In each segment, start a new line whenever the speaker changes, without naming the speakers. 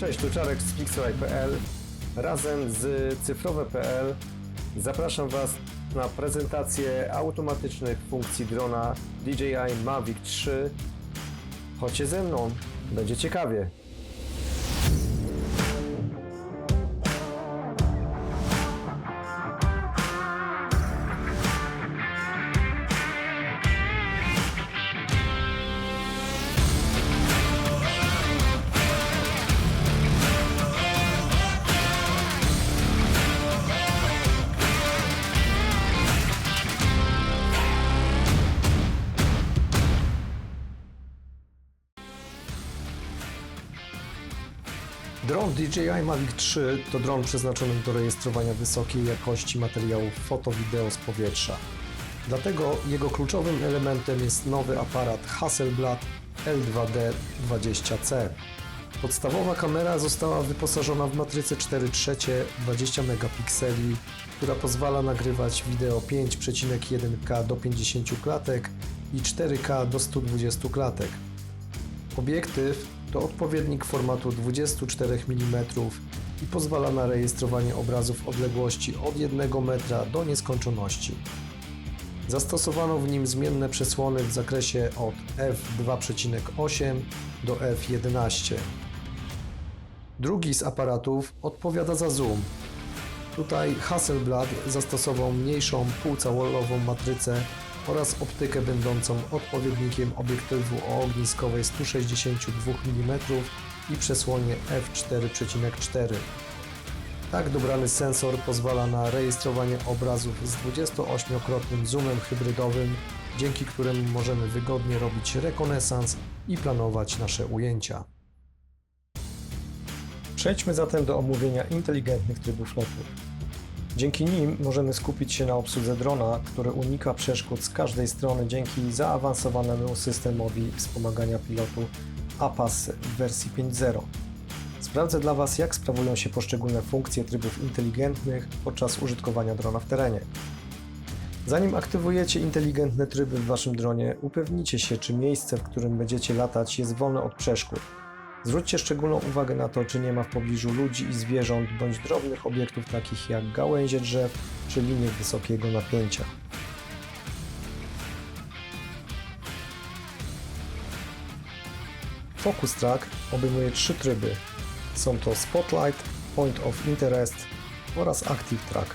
Cześć, tu Czarek z Pixelaj.pl. Razem z cyfrowe.pl zapraszam Was na prezentację automatycznych funkcji drona DJI Mavic 3. Chodźcie ze mną, będzie ciekawie. Dron DJI Mavic 3 to dron przeznaczony do rejestrowania wysokiej jakości materiałów foto-wideo z powietrza. Dlatego jego kluczowym elementem jest nowy aparat Hasselblad L2D20C. Podstawowa kamera została wyposażona w matrycę 4 trzecie 20 megapikseli, która pozwala nagrywać wideo 5,1K do 50 klatek i 4K do 120 klatek. Obiektyw to odpowiednik formatu 24 mm i pozwala na rejestrowanie obrazów odległości od 1 metra do nieskończoności. Zastosowano w nim zmienne przesłony w zakresie od f2,8 do f11. Drugi z aparatów odpowiada za zoom. Tutaj Hasselblad zastosował mniejszą półcałolową matrycę oraz optykę będącą odpowiednikiem obiektywu o ogniskowej 162 mm i przesłonie f4,4. Tak dobrany sensor pozwala na rejestrowanie obrazów z 28-krotnym zoomem hybrydowym, dzięki któremu możemy wygodnie robić rekonesans i planować nasze ujęcia. Przejdźmy zatem do omówienia inteligentnych trybów lotu. Dzięki nim możemy skupić się na obsłudze drona, który unika przeszkód z każdej strony dzięki zaawansowanemu systemowi wspomagania pilotu APAS w wersji 5.0. Sprawdzę dla Was, jak sprawują się poszczególne funkcje trybów inteligentnych podczas użytkowania drona w terenie. Zanim aktywujecie inteligentne tryby w Waszym dronie, upewnijcie się, czy miejsce, w którym będziecie latać, jest wolne od przeszkód. Zwróćcie szczególną uwagę na to, czy nie ma w pobliżu ludzi i zwierząt bądź drobnych obiektów takich jak gałęzie drzew czy linie wysokiego napięcia. Focus Track obejmuje trzy tryby. Są to Spotlight, Point of Interest oraz Active Track.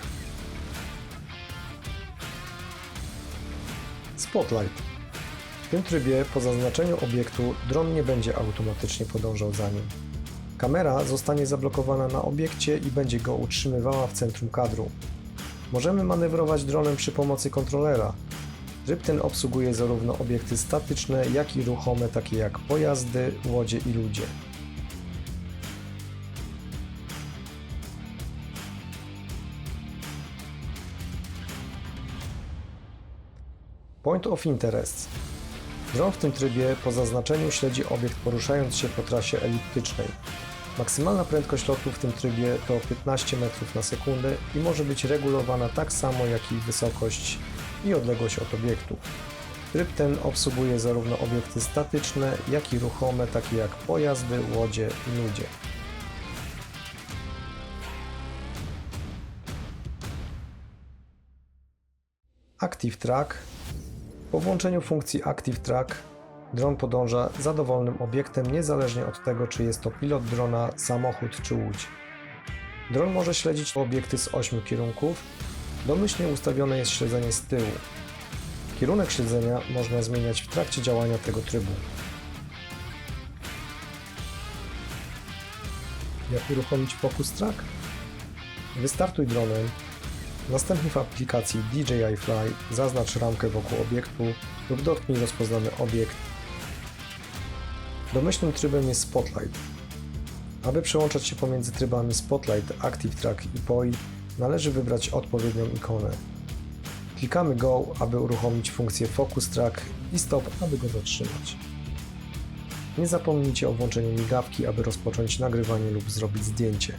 Spotlight tym trybie po zaznaczeniu obiektu dron nie będzie automatycznie podążał za nim. Kamera zostanie zablokowana na obiekcie i będzie go utrzymywała w centrum kadru. Możemy manewrować dronem przy pomocy kontrolera. Tryb ten obsługuje zarówno obiekty statyczne, jak i ruchome, takie jak pojazdy, łodzie i ludzie. Point of Interest Dron w tym trybie po zaznaczeniu śledzi obiekt poruszając się po trasie eliptycznej. Maksymalna prędkość lotu w tym trybie to 15 metrów na sekundę i może być regulowana tak samo jak i wysokość i odległość od obiektu. Tryb ten obsługuje zarówno obiekty statyczne, jak i ruchome, takie jak pojazdy, łodzie i ludzie. Active Track po włączeniu funkcji Active Track dron podąża za dowolnym obiektem niezależnie od tego, czy jest to pilot drona, samochód czy łódź. Dron może śledzić obiekty z 8 kierunków. Domyślnie ustawione jest śledzenie z tyłu. Kierunek śledzenia można zmieniać w trakcie działania tego trybu. Jak uruchomić Focus Track? Wystartuj dronem, Następnie w aplikacji DJI Fly zaznacz ramkę wokół obiektu lub dotknij rozpoznany obiekt. Domyślnym trybem jest Spotlight. Aby przełączać się pomiędzy trybami Spotlight, Active Track i POI, należy wybrać odpowiednią ikonę. Klikamy Go, aby uruchomić funkcję Focus Track i Stop, aby go zatrzymać. Nie zapomnijcie o włączeniu migawki, aby rozpocząć nagrywanie lub zrobić zdjęcie.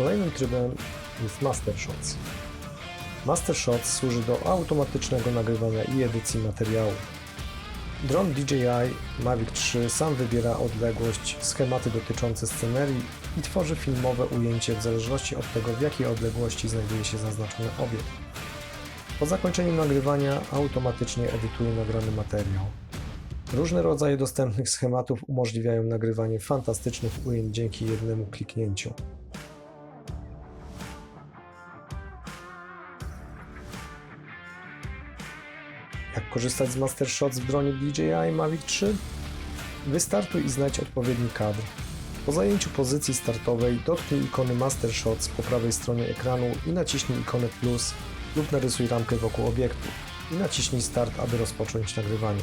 Kolejnym trybem jest Master Shots. Mastershot służy do automatycznego nagrywania i edycji materiału. Dron DJI Mavic 3 sam wybiera odległość, schematy dotyczące scenerii i tworzy filmowe ujęcie w zależności od tego, w jakiej odległości znajduje się zaznaczony obiekt. Po zakończeniu nagrywania automatycznie edytuje nagrany materiał. Różne rodzaje dostępnych schematów umożliwiają nagrywanie fantastycznych ujęć dzięki jednemu kliknięciu. Jak korzystać z Master Shots w dronie DJI Mavic 3? Wystartuj i znajdź odpowiedni kadr. Po zajęciu pozycji startowej dotknij ikony Master Shots po prawej stronie ekranu i naciśnij ikonę plus lub narysuj ramkę wokół obiektu i naciśnij start, aby rozpocząć nagrywanie.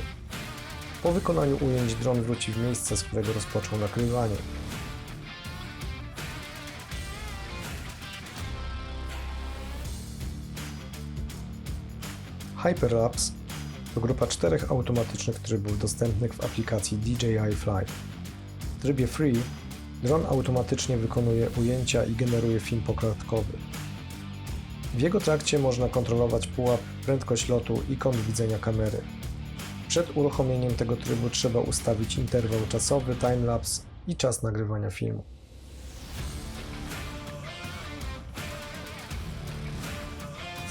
Po wykonaniu ujęć dron wróci w miejsce, z którego rozpoczął nagrywanie. Hyperlapse to grupa czterech automatycznych trybów dostępnych w aplikacji DJI Fly. W trybie Free dron automatycznie wykonuje ujęcia i generuje film poklatkowy. W jego trakcie można kontrolować pułap, prędkość lotu i kąt widzenia kamery. Przed uruchomieniem tego trybu trzeba ustawić interwał czasowy, timelapse i czas nagrywania filmu.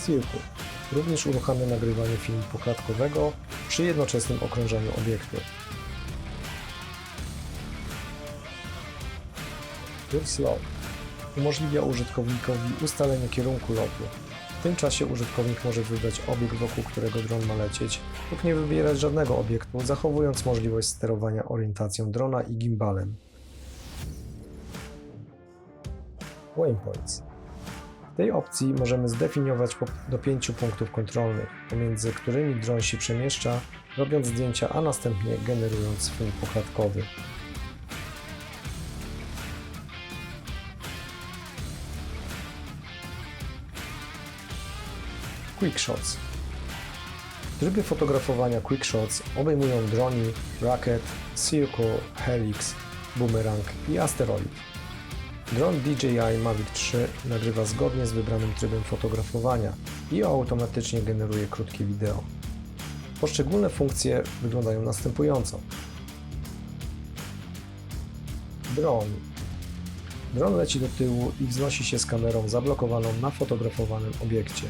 Circle również uruchamia nagrywanie filmu poklatkowego przy jednoczesnym okrążaniu obiektu. Curve Lock umożliwia użytkownikowi ustalenie kierunku lotu. W tym czasie użytkownik może wybrać obiekt, wokół którego dron ma lecieć, lub nie wybierać żadnego obiektu, zachowując możliwość sterowania orientacją drona i gimbalem. Waypoints tej opcji możemy zdefiniować do pięciu punktów kontrolnych, pomiędzy którymi dron się przemieszcza, robiąc zdjęcia, a następnie generując film poklatkowy. Quick Shots Tryby fotografowania Quick Shots obejmują droni, Rocket, Circle, Helix, Boomerang i Asteroid. Dron DJI Mavic 3 nagrywa zgodnie z wybranym trybem fotografowania i automatycznie generuje krótkie wideo. Poszczególne funkcje wyglądają następująco. Dron. Dron leci do tyłu i wznosi się z kamerą zablokowaną na fotografowanym obiekcie.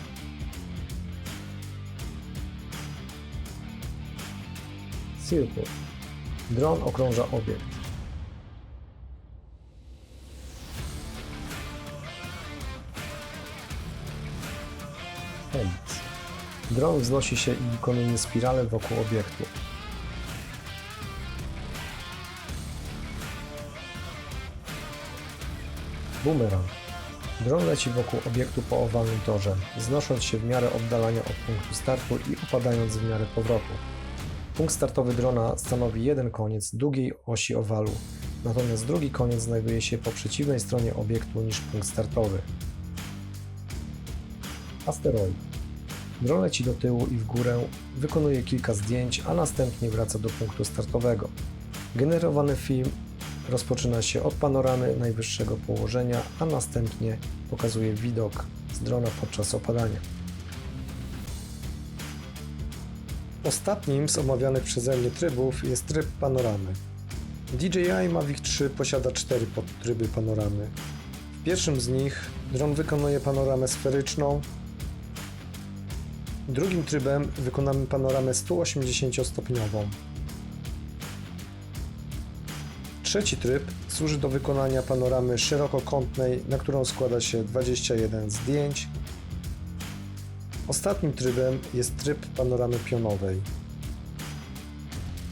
Circle. Dron okrąża obiekt. Dron wznosi się i wykonuje spirale wokół obiektu. Boomerang. Dron leci wokół obiektu po owalnym torze, znosząc się w miarę oddalania od punktu startu i opadając w miarę powrotu. Punkt startowy drona stanowi jeden koniec długiej osi owalu, natomiast drugi koniec znajduje się po przeciwnej stronie obiektu niż punkt startowy. Asteroid. Dron leci do tyłu i w górę, wykonuje kilka zdjęć, a następnie wraca do punktu startowego. Generowany film rozpoczyna się od panoramy najwyższego położenia, a następnie pokazuje widok z drona podczas opadania. Ostatnim z omawianych przeze mnie trybów jest tryb panoramy. DJI Mavic 3 posiada cztery podtryby panoramy. W pierwszym z nich dron wykonuje panoramę sferyczną, Drugim trybem wykonamy panoramę 180-stopniową. Trzeci tryb służy do wykonania panoramy szerokokątnej, na którą składa się 21 zdjęć. Ostatnim trybem jest tryb panoramy pionowej.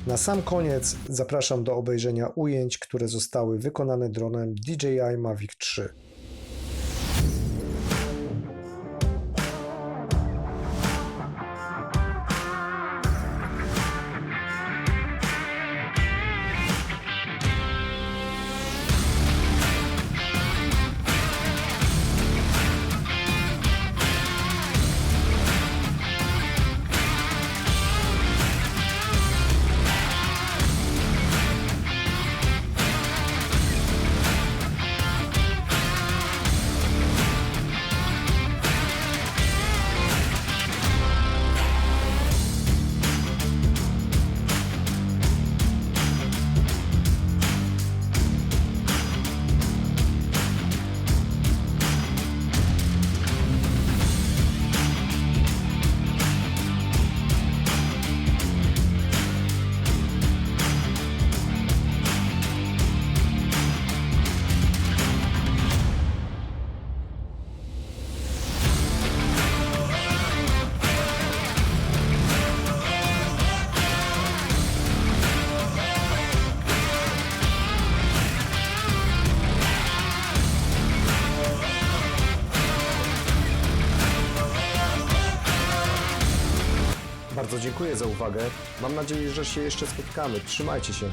Na sam koniec zapraszam do obejrzenia ujęć, które zostały wykonane dronem DJI Mavic 3. dziękuję za uwagę. Mam nadzieję, że się jeszcze spotkamy. Trzymajcie się.